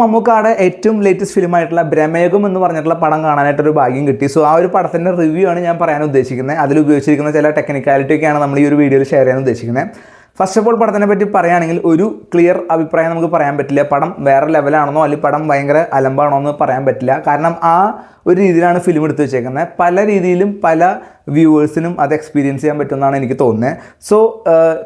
മമ്മൂക്കാടെ ഏറ്റവും ലേറ്റസ്റ്റ് ഫിലിമായിട്ടുള്ള ബ്രഹ്മയുഗം എന്ന് പറഞ്ഞിട്ടുള്ള പടം കാണാനായിട്ടൊരു ഭാഗ്യം കിട്ടി. സോ ആ ഒരു പടത്തിന്റെ റിവ്യൂ ആണ് ഞാൻ പറയാൻ ഉദ്ദേശിക്കുന്നത്. അതിൽ ഉപയോഗിച്ചിരിക്കുന്ന ചില ടെക്നിക്കാലിറ്റി ഒക്കെയാണ് നമ്മൾ ഈ ഒരു വീഡിയോയിൽ ഷെയർ ചെയ്യാൻ ഉദ്ദേശിക്കുന്നത്. ഫസ്റ്റ് ഓഫ് ഓൾ പടത്തിനെ പറ്റി പറയുകയാണെങ്കിൽ ഒരു ക്ലിയർ അഭിപ്രായം നമുക്ക് പറയാൻ പറ്റില്ല. പടം വേറെ ലെവലാണെന്നോ അല്ലെങ്കിൽ പടം ഭയങ്കര അലമ്പാണോ എന്ന് പറയാൻ പറ്റില്ല. കാരണം ആ ഒരു രീതിയിലാണ് ഫിലിം എടുത്തു വെച്ചേക്കുന്നത്. പല രീതിയിലും പല വ്യൂവേഴ്സിനും അത് എക്സ്പീരിയൻസ് ചെയ്യാൻ പറ്റുമെന്നാണ് എനിക്ക് തോന്നുന്നത് സോ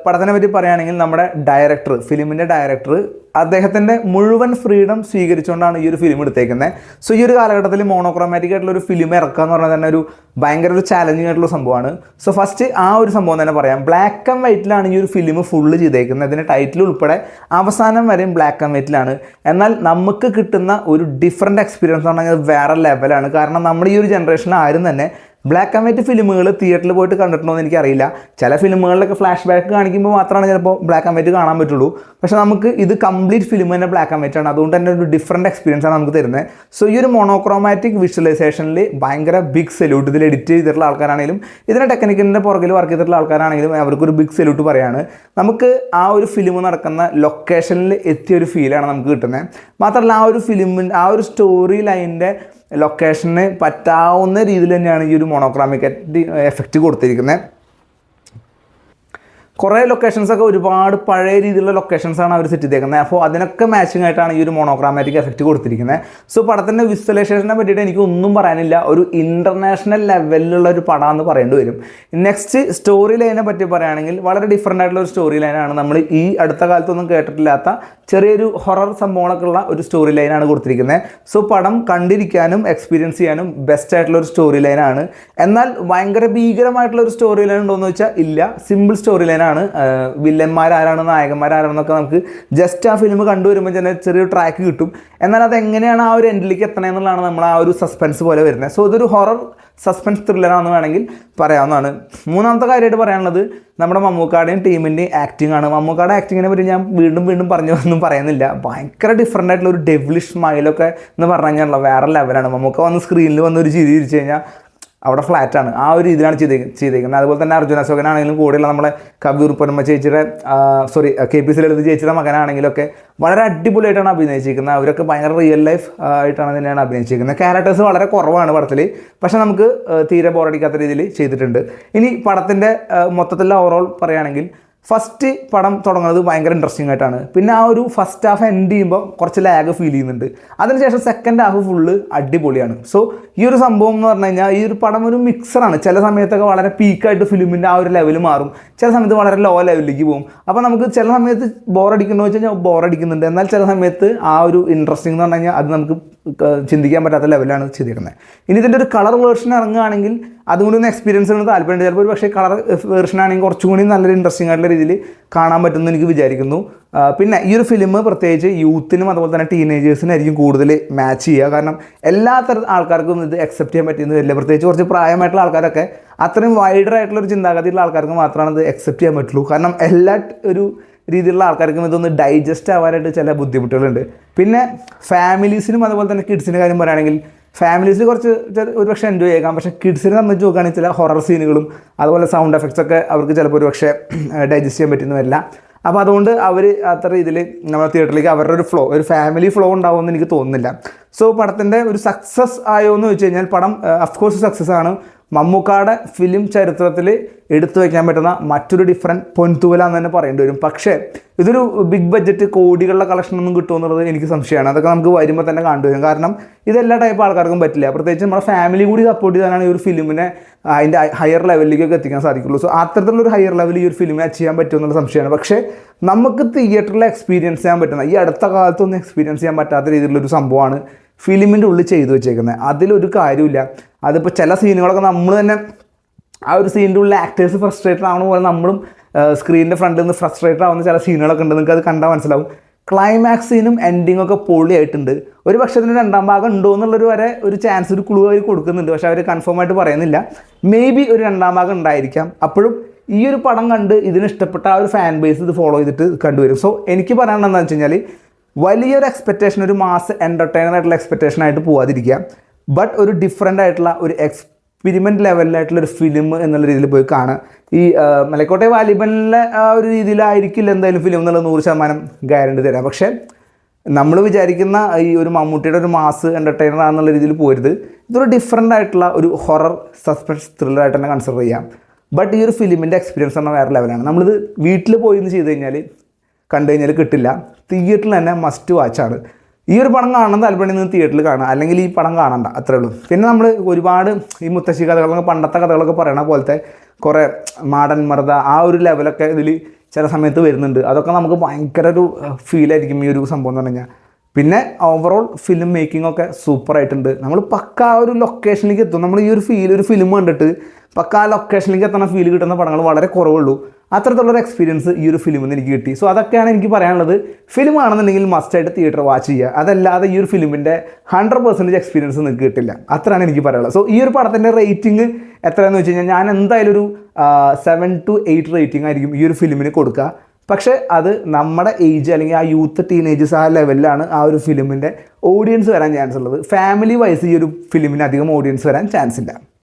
പടത്തിനെ പറ്റി പറയുകയാണെങ്കിൽ നമ്മുടെ ഡയറക്ടർ ഫിലിമിന്റെ ഡയറക്ടർ അദ്ദേഹത്തിന്റെ മുഴുവൻ ഫ്രീഡം സ്വീകരിച്ചുകൊണ്ടാണ് ഈ ഒരു ഫിലിം എടുത്തേക്കുന്നത്. സോ ഈ ഒരു കാലഘട്ടത്തിൽ മോണോക്രോമാറ്റിക് ആയിട്ടുള്ള ഒരു ഫിലിം ഇറക്കുക എന്ന് പറഞ്ഞാൽ തന്നെ ഒരു ഭയങ്കര ഒരു ചാലഞ്ചിങ് ആയിട്ടുള്ള സംഭവമാണ്. സോ ഫസ്റ്റ് ആ ഒരു സംഭവം തന്നെ പറയാം. ബ്ലാക്ക് ആൻഡ് വൈറ്റിലാണ് ഈ ഒരു ഫിലിം ഫുള്ള് ചെയ്തേക്കുന്നത്. ഇതിന്റെ ടൈറ്റിൽ ഉൾപ്പെടെ അവസാനം വരെയും ബ്ലാക്ക് ആൻഡ് വൈറ്റിലാണ് എന്നാൽ നമുക്ക് കിട്ടുന്ന ഒരു ഡിഫറെന്റ് എക്സ്പീരിയൻസ് പറഞ്ഞാൽ വേറെ ലെവലാണ് കാരണം നമ്മുടെ ഈ ഒരു ജനറേഷൻ ആരും തന്നെ ബ്ലാക്ക് ആൻഡ് വൈറ്റ് ഫിലിമുകൾ തിയേറ്ററിൽ പോയിട്ട് കണ്ടിട്ടുണ്ടോ എന്ന് എനിക്കറിയില്ല. ചില ഫിലിമുകളിലൊക്കെ ഫ്ലാഷ് ബാക്ക് കാണിക്കുമ്പോൾ മാത്രമാണ് ചിലപ്പോൾ ബ്ലാക്ക് ആൻഡ് വൈറ്റ് കാണാൻ പറ്റുള്ളൂ. പക്ഷേ നമുക്ക് ഇത് കംപ്ലീറ്റ് ഫിലിം തന്നെ ബ്ലാക്ക് ആൻഡ് വൈറ്റ് ആണ്. അതുകൊണ്ട് തന്നെ ഒരു ഡിഫറന്റ് എക്സ്പീരിയൻസ് ആണ് നമുക്ക് തരുന്നത്. സോ ഈ ഒരു മോണോക്രോമാറ്റിക് വിഷ്വലൈസേഷനിൽ ഭയങ്കര ബിഗ് സെല്യൂട്ട് ഇതിൽ എഡിറ്റ് ചെയ്തിട്ടുള്ള ആൾക്കാരാണെങ്കിലും ഇതിന്റെ ടെക്നിക്കിന്റെ പുറകിൽ വർക്ക് ചെയ്തിട്ടുള്ള ആൾക്കാരാണെങ്കിലും അവർക്കൊരു ബിഗ് സെല്യൂട്ട് പറയാണ്. നമുക്ക് ആ ഒരു ഫിലിം നടക്കുന്ന ലൊക്കേഷനിൽ എത്തിയ ഒരു ഫീലാണ് നമുക്ക് കിട്ടുന്നത്. മാത്രമല്ല ആ ഒരു ഫിലിമിന്റെ ആ ഒരു സ്റ്റോറി ലൈനിന്റെ ലൊക്കേഷന് പറ്റാവുന്ന രീതിയിൽ തന്നെയാണ് ഈ ഒരു മോണോക്രാമിക് എഫക്റ്റ് കൊടുത്തിരിക്കുന്നത് കുറേ ലൊക്കേഷൻസ് ഒക്കെ ഒരുപാട് പഴയ രീതിയിലുള്ള ലൊക്കേഷൻസ് ആണ് അവർ സെറ്റ് ചെയ്തേക്കുന്നത് അപ്പോൾ അതിനൊക്കെ മാച്ചിങ് ആയിട്ടാണ് ഈ ഒരു മോണോക്രാമാറ്റിക് എഫക്റ്റ് കൊടുത്തിരിക്കുന്നത് സോ പടത്തിന്റെ വിസ്വലൈസേഷനെ പറ്റിയിട്ട് എനിക്ക് ഒന്നും പറയാനില്ല. ഒരു ഇന്റർനാഷണൽ ലെവലിലുള്ള ഒരു പടം എന്ന് പറയേണ്ടി വരും. നെക്സ്റ്റ് സ്റ്റോറി ലൈനെ പറ്റി പറയുകയാണെങ്കിൽ വളരെ ഡിഫറെന്റ് ആയിട്ടുള്ള ഒരു സ്റ്റോറി ലൈനാണ് നമ്മൾ ഈ അടുത്ത കാലത്തൊന്നും കേട്ടിട്ടില്ലാത്ത ചെറിയൊരു ഹൊറർ സംഭവങ്ങളൊക്കെ ഉള്ള ഒരു സ്റ്റോറി ലൈനാണ് കൊടുത്തിരിക്കുന്നത് സോ പടം കണ്ടിരിക്കാനും എക്സ്പീരിയൻസ് ചെയ്യാനും ബെസ്റ്റ് ആയിട്ടുള്ള ഒരു സ്റ്റോറി ലൈനാണ് എന്നാൽ ഭയങ്കര ഭീകരമായിട്ടുള്ള ഒരു സ്റ്റോറി ലൈൻ ഉണ്ടോ എന്ന് വെച്ചാൽ ഇല്ല. സിമ്പിൾ സ്റ്റോറി ലൈനാണ് വില്ലന്മാരാരാണ് നായകന്മാരാരാണെന്നൊക്കെ നമുക്ക് ജസ്റ്റ് ആ ഫിലിം കണ്ടുവരുമ്പോൾ തന്നെ ചെറിയൊരു ട്രാക്ക് കിട്ടും. എന്നാൽ അത് എങ്ങനെയാണ് ആ ഒരു എൻഡിലേക്ക് എത്തണേ എന്നുള്ളതാണ് നമ്മൾ ആ ഒരു സസ്പെൻസ് പോലെ വരുന്നത്. സോ ഇതൊരു ഹൊറർ സസ്പെൻസ് ത്രില്ലറാണെന്ന് വേണമെങ്കിൽ പറയാവുന്നതാണ്. മൂന്നാമത്തെ കാര്യമായിട്ട് പറയാനുള്ളത് നമ്മുടെ മമ്മൂക്കാടെയും ടീമിന്റെയും ആക്ടിംഗ് ആണ്. മമ്മൂക്കാടെ ആക്ടിങ്ങിനെ പറ്റി ഞാൻ വീണ്ടും വീണ്ടും പറഞ്ഞു ഒന്നും പറയുന്നില്ല. ഭയങ്കര ഡിഫറെന്റ് ആയിട്ടുള്ള ഒരു ഡെവിലിഷ് സ്മൈലൊക്കെ എന്ന് പറഞ്ഞു കഴിഞ്ഞാൽ വേറെ ലെവലാണ് മമ്മൂക്ക വന്ന് സ്ക്രീനിൽ വന്ന് ഒരു ചിരി തിരിച്ചു കഴിഞ്ഞാൽ അവിടെ ഫ്ലാറ്റാണ്. ആ ഒരു രീതിയിലാണ് ചെയ്തേ ചെയ്തേക്കുന്നത്. അതുപോലെ തന്നെ അർജുന അശോകനാണെങ്കിലും കൂടെയുള്ള നമ്മുടെ കവിയൂർ പൊന്നമ്മ ചേച്ചിയുടെ sorry K P C Lalitha ചേച്ചിയുടെ മകനാണെങ്കിലും ഒക്കെ വളരെ അടിപൊളിയായിട്ടാണ് അഭിനയിച്ചിരിക്കുന്നത്. അവരൊക്കെ ഭയങ്കര റിയൽ ലൈഫ് ആയിട്ടാണ് തന്നെയാണ് അഭിനയിച്ചിരിക്കുന്നത്. ക്യാരക്ടേഴ്സ് വളരെ കുറവാണ് പടത്തിൽ പക്ഷേ നമുക്ക് തീരെ ബോറടിക്കാത്ത രീതിയിൽ ചെയ്തിട്ടുണ്ട്. ഇനി പടത്തിന്റെ മൊത്തത്തിലുള്ള ഓവറോൾ പറയുകയാണെങ്കിൽ ഫസ്റ്റ് പടം തുടങ്ങുന്നത് ഭയങ്കര ഇൻട്രസ്റ്റിംഗ് ആയിട്ടാണ്. പിന്നെ ആ ഒരു ഫസ്റ്റ് ഹാഫ് എൻഡ് ചെയ്യുമ്പോൾ കുറച്ച് ലാഗ് ഫീൽ ചെയ്യുന്നുണ്ട്. അതിനുശേഷം സെക്കൻഡ് ഹാഫ് ഫുള്ള് അടിപൊളിയാണ്. സോ ഈ ഒരു സംഭവം എന്ന് പറഞ്ഞു കഴിഞ്ഞാൽ ഈ ഒരു പടം ഒരു മിക്സറാണ് ചില സമയത്തൊക്കെ വളരെ പീക്കായിട്ട് ഫിലിമിന്റെ ആ ഒരു ലെവൽ മാറും. ചില സമയത്ത് വളരെ ലോ ലെവലിലേക്ക് പോകും. അപ്പോൾ നമുക്ക് ചില സമയത്ത് ബോറടിക്കുന്നു വെച്ച് കഴിഞ്ഞാൽ ബോറടിക്കുന്നുണ്ട് എന്നാൽ ചില സമയത്ത് ആ ഒരു ഇൻട്രസ്റ്റിംഗ് എന്ന് പറഞ്ഞു കഴിഞ്ഞാൽ അത് നമുക്ക് ചിന്തിക്കാൻ പറ്റാത്ത ലെവലാണ് ചെയ്തിരിക്കുന്നത് ഇനി ഇതിന്റെ ഒരു കളർ വേർഷൻ ഇറങ്ങുകയാണെങ്കിൽ അതുകൊണ്ട് ഒന്ന് എക്സ്പീരിയൻസ് ആണ് താല്പര്യം ചിലപ്പോൾ ഒരു പക്ഷേ കളർ വേർഷൻ ആണെങ്കിൽ കുറച്ചും കൂടി നല്ലൊരു ഇൻട്രസ്റ്റിംഗ് ആയിട്ടുള്ള രീതിയിൽ കാണാൻ പറ്റുമെന്ന് എനിക്ക് വിചാരിക്കുന്നു. പിന്നെ ഈ ഒരു ഫിലിം പ്രത്യേകിച്ച് യൂത്തിനും അതുപോലെ തന്നെ ടീനേജേഴ്സിനായിരിക്കും കൂടുതൽ മാച്ച് ചെയ്യുക. കാരണം എല്ലാ തരം ആൾക്കാർക്കും ഇത് അക്സെപ്റ്റ് ചെയ്യാൻ പറ്റുന്നതല്ല പ്രത്യേകിച്ച് കുറച്ച് പ്രായമായിട്ടുള്ള ആൾക്കാരൊക്കെ അത്രയും വൈഡർ ആയിട്ടുള്ള ഒരു ചിന്താഗതിയുള്ള ആൾക്കാർക്ക് മാത്രമാണ് ഇത് അക്സെപ്റ്റ് ചെയ്യാൻ പറ്റുള്ളൂ. കാരണം എല്ലാ ഒരു രീതിയിലുള്ള ആൾക്കാർക്കും ഇതൊന്ന് ഡൈജസ്റ്റ് ആവാനായിട്ട് ചില ബുദ്ധിമുട്ടുകളുണ്ട്. പിന്നെ ഫാമിലീസിനും അതുപോലെ തന്നെ കിഡ്സിന്റെ കാര്യം പറയുകയാണെങ്കിൽ ഫാമിലീസിൽ കുറച്ച് ഒരു പക്ഷേ എൻജോയ് ചെയ്യാം പക്ഷേ കിഡ്സിനെ സംബന്ധിച്ച് നോക്കുകയാണെങ്കിൽ ചില ഹൊറർ സീനുകളും അതുപോലെ സൗണ്ട് എഫക്ട്സ് ഒക്കെ അവർക്ക് ചിലപ്പോൾ ഒരു പക്ഷേ ഡൈജസ്റ്റ് ചെയ്യാൻ പറ്റുന്ന വരില്ല അപ്പോൾ അതുകൊണ്ട് അവർ അത്ര ഇതിൽ നമ്മുടെ തിയേറ്ററിലേക്ക് അവരുടെ ഒരു ഫ്ലോ ഒരു ഫാമിലി ഫ്ലോ ഉണ്ടാവുമെന്ന് എനിക്ക് തോന്നുന്നില്ല. സോ പടത്തിന്റെ ഒരു സക്സസ് ആയോ എന്ന് വെച്ച് കഴിഞ്ഞാൽ പടം അഫ്കോഴ്സ് സക്സസ് ആണ്. മമ്മൂക്കാടെ ഫിലിം ചരിത്രത്തിൽ എടുത്തു വയ്ക്കാൻ പറ്റുന്ന മറ്റൊരു ഡിഫറന്റ് പൊൻതുവല എന്ന് തന്നെ പറയേണ്ടി വരും. പക്ഷേ ഇതൊരു ബിഗ് ബഡ്ജറ്റ് കോടികളുടെ കളക്ഷൻ ഒന്നും കിട്ടുമെന്നുള്ളത് എനിക്ക് സംശയമാണ്. അതൊക്കെ നമുക്ക് വരുമ്പോൾ തന്നെ കണ്ടുവരും കാരണം ഇതെല്ലാ ടൈപ്പ് ആൾക്കാർക്കും പറ്റില്ല. പ്രത്യേകിച്ച് നമ്മുടെ ഫാമിലി കൂടി സപ്പോർട്ട് ചെയ്താലാണ് ഈ ഒരു ഫിലിമിനെ അതിന്റെ ഹയർ ലെവലിലേക്കൊക്കെ എത്തിക്കാൻ സാധിക്കുള്ളൂ. സോ അത്തരത്തിലുള്ള ഒരു ഹയർ ലെവൽ ഈ ഒരു ഫിലിമിനെ അച്ചീവ് ചെയ്യാൻ പറ്റുമെന്നുള്ള സംശയമാണ്. പക്ഷേ നമുക്ക് തിയേറ്ററിൽ എക്സ്പീരിയൻസ് ചെയ്യാൻ പറ്റുന്ന ഈ അടുത്ത കാലത്തൊന്നും എക്സ്പീരിയൻസ് ചെയ്യാൻ പറ്റാത്ത രീതിയിലുള്ളൊരു സംഭവമാണ് ഫിലിമിന്റെ ഉള്ളിൽ ചെയ്തു വെച്ചേക്കുന്നത് അതിലൊരു കാര്യമില്ല അതിപ്പോൾ ചില സീനുകളൊക്കെ നമ്മൾ തന്നെ ആ ഒരു സീനിന്റെ ഉള്ളിൽ ആക്ടേഴ്സ് ഫ്രസ്ട്രേറ്റഡ് ആവണ പോലെ നമ്മളും സ്ക്രീനിന്റെ ഫ്രണ്ടിൽ നിന്ന് ഫ്രസ്ട്രേറ്റഡ് ആവുന്ന ചില സീനുകളൊക്കെ ഉണ്ട്. നിങ്ങൾക്ക് അത് കണ്ടാൽ മനസ്സിലാവും. ക്ലൈമാക്സ് സീനും എൻഡിങ്ങും ഒക്കെ പൊളിയായിട്ടുണ്ട്. ഒരു പക്ഷേ അതിന് രണ്ടാം ഭാഗം ഉണ്ടോ എന്നുള്ളൊരു വരെ ഒരു ചാൻസ് ഒരു ക്ലൂ അവർ കൊടുക്കുന്നുണ്ട്. പക്ഷേ അവർ കൺഫേം ആയിട്ട് പറയുന്നില്ല. മേ ബി ഒരു രണ്ടാം ഭാഗം ഉണ്ടായിരിക്കാം. അപ്പോഴും ഈ ഒരു പടം കണ്ട് ഇതിന് ഇഷ്ടപ്പെട്ട ആ ഒരു ഫാൻ ബേസ് ഇത് ഫോളോ ചെയ്തിട്ട് കണ്ടുവരും. സോ എനിക്ക് പറയാനുള്ളത് വെച്ച് കഴിഞ്ഞാൽ വലിയൊരു എക്സ്പെക്റ്റേഷൻ ഒരു മാസ് എന്റർടൈനർ ആയിട്ടുള്ള എക്സ്പെക്റ്റേഷൻ ആയിട്ട് പോവാതിരിക്കുക. ബട്ട് ഒരു ഡിഫറെന്റ് ആയിട്ടുള്ള ഒരു എക്സ്പെരിമെന്റ് ലെവലിലായിട്ടുള്ള ഒരു ഫിലിം എന്നുള്ള രീതിയിൽ പോയി കാണുക. ഈ മലക്കോട്ടെ വാലിബനിലെ ആ ഒരു രീതിയിലായിരിക്കില്ല എന്തായാലും ഫിലിം എന്നുള്ള നൂറ് ശതമാനം ഗ്യാരണ്ടി തരാം. പക്ഷേ നമ്മൾ വിചാരിക്കുന്ന ഈ ഒരു മമ്മൂട്ടിയുടെ ഒരു മാസ് എന്റർടൈനർ ആണെന്നുള്ള രീതിയിൽ പോരുത്. ഇതൊരു ഡിഫറെന്റ് ആയിട്ടുള്ള ഒരു ഹൊറർ സസ്പെൻസ് ത്രില്ലറായിട്ട് തന്നെ കൺസിഡർ ചെയ്യാം. ബട്ട് ഈ ഒരു ഫിലിമിന്റെ എക്സ്പീരിയൻസ് പറഞ്ഞാൽ വേറെ ലെവലാണ് നമ്മളിത് വീട്ടിൽ പോയി എന്ന് ചെയ്ത് കഴിഞ്ഞാൽ കണ്ടു കഴിഞ്ഞാൽ കിട്ടില്ല. തിയേറ്ററിൽ തന്നെ മസ്റ്റ് വാച്ചാണ് ഈ ഒരു പടം കാണാൻ താല്പര്യം നിന്ന് തിയേറ്ററിൽ കാണാം അല്ലെങ്കിൽ ഈ പടം കാണണ്ട. അത്രേ ഉള്ളൂ. പിന്നെ നമ്മൾ ഒരുപാട് ഈ മുത്തശ്ശി കഥകളൊക്കെ പണ്ടത്തെ കഥകളൊക്കെ പറയണ പോലത്തെ കുറേ മാടൻ മർദ്ദ ആ ഒരു ലെവലൊക്കെ ഇതിൽ ചില സമയത്ത് വരുന്നുണ്ട്. അതൊക്കെ നമുക്ക് ഭയങ്കര ഒരു ഫീലായിരിക്കും ഈ ഒരു സംഭവം എന്ന് പറഞ്ഞു കഴിഞ്ഞാൽ. പിന്നെ ഓവറോൾ ഫിലിം മേക്കിംഗ് ഒക്കെ സൂപ്പർ ആയിട്ടുണ്ട്. നമ്മൾ പക്ക ആ ഒരു ലൊക്കേഷനിലേക്ക് എത്തും. നമ്മൾ ഈ ഒരു ഫീൽ ഒരു ഫിലിം കണ്ടിട്ട് പക്ക ആ ലൊക്കേഷനിലേക്ക് എത്തുന്ന ഫീൽ കിട്ടുന്ന പടങ്ങൾ വളരെ കുറവുള്ളൂ. അത്തരത്തിലുള്ളൊരു എക്സ്പീരിയൻസ് ഈ ഒരു ഫിലിമിൽ നിന്ന് എനിക്ക് കിട്ടി. സോ അതൊക്കെയാണ് എനിക്ക് പറയാനുള്ളത്. ഫിലിം ആണെന്നുണ്ടെങ്കിൽ മസ്റ്റ് ആയിട്ട് തിയേറ്റർ വാച്ച് ചെയ്യുക. അതല്ലാതെ ഈ ഒരു ഫിലിമിന്റെ ഹൺഡ്രഡ് പെർസെന്റേജ് എക്സ്പീരിയൻസ് നിങ്ങൾക്ക് കിട്ടില്ല. അത്രയാണ് എനിക്ക് പറയാനുള്ളത്. സോ ഈ ഒരു പടത്തിന്റെ റേറ്റിംഗ് എത്രയാണെന്ന് വെച്ച് കഴിഞ്ഞാൽ ഞാൻ എന്തായാലും ഒരു സെവൻ ടു എയ്റ്റ് റേറ്റിംഗ് ആയിരിക്കും ഈ ഒരു ഫിലിമിന് കൊടുക്കുക. പക്ഷേ അത് നമ്മുടെ ഏജ് അല്ലെങ്കിൽ ആ യൂത്ത് ടീനേജസ് ആ ലെവലിലാണ് ആ ഒരു ഫിലിമിന്റെ ഓഡിയൻസ് വരാൻ ചാൻസ് ഉള്ളത്. ഫാമിലി വൈസ് ഈ ഒരു ഫിലിമിന് അധികം ഓഡിയൻസ് വരാൻ ചാൻസ് ഇല്ല.